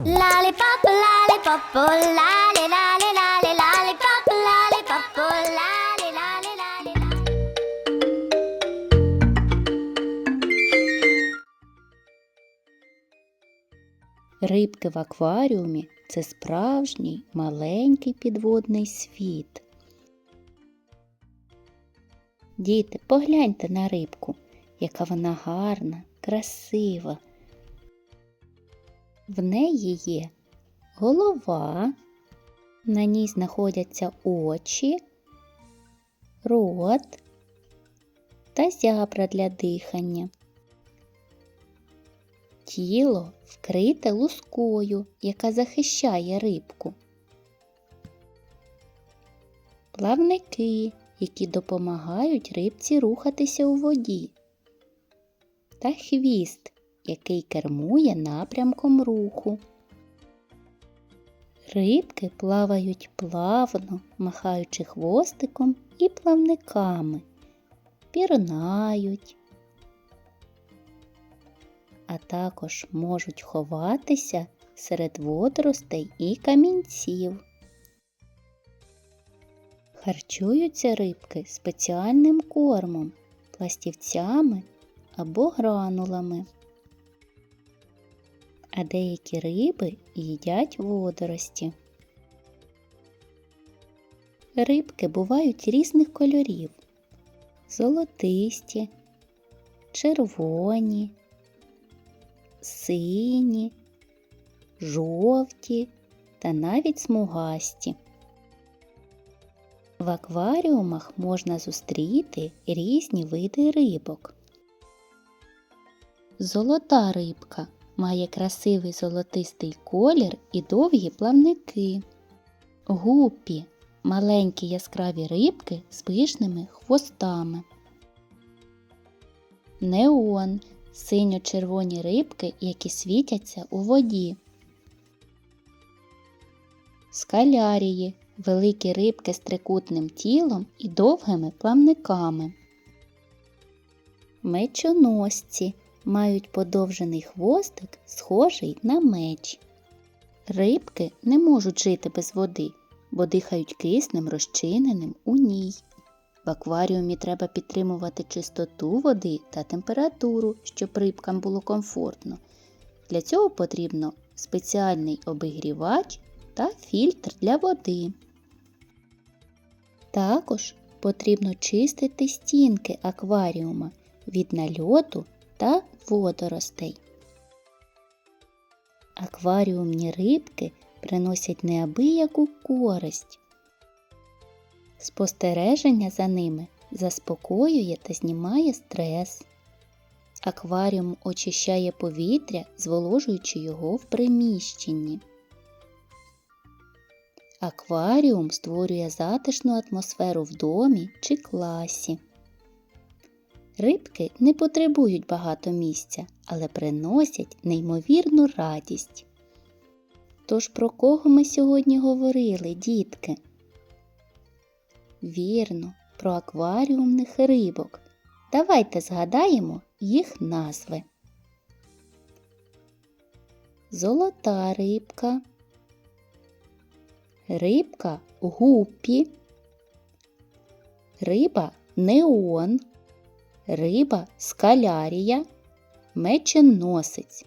Lollipop, lollipop, oh, lolly, lolly, lolly, lollipop, oh. Рибки в акваріумі це справжній маленький підводний світ. Діти, погляньте на рибку, яка вона гарна, красива. В неї є голова, на ній знаходяться очі, рот та зябра для дихання. Тіло вкрите лускою, яка захищає рибку. Плавники, які допомагають рибці рухатися у воді. Та хвіст, який кермує напрямком руху. Рибки плавають плавно, махаючи хвостиком і плавниками, пірнають, а також можуть ховатися серед водоростей і камінців. Харчуються рибки спеціальним кормом, пластівцями або гранулами. А деякі риби їдять водорості. Рибки бувають різних кольорів: золотисті, червоні, сині, жовті та навіть смугасті. В акваріумах можна зустріти різні види рибок. Золота рибка має красивий золотистий колір і довгі плавники. Гуппі маленькі яскраві рибки з пишними хвостами. Неон синьо-червоні рибки, які світяться у воді. Скалярії великі рибки з трикутним тілом і довгими плавниками. Мечоносці мають подовжений хвостик, схожий на меч. Рибки не можуть жити без води, бо дихають киснем, розчиненим у ній. В акваріумі треба підтримувати чистоту води та температуру, щоб рибкам було комфортно. Для цього потрібно спеціальний обігрівач та фільтр для води. Також потрібно чистити стінки акваріума від нальоту та водоростей. Акваріумні рибки приносять неабияку користь. Спостереження за ними заспокоює та знімає стрес. Акваріум очищає повітря, зволожуючи його в приміщенні. Акваріум створює затишну атмосферу в домі чи класі. Рибки не потребують багато місця, але приносять неймовірну радість. Тож про кого ми сьогодні говорили, дітки? Вірно, про акваріумних рибок. Давайте згадаємо їх назви. Золота рибка, рибка гуппі, риба неон, риба скалярія, меченосець.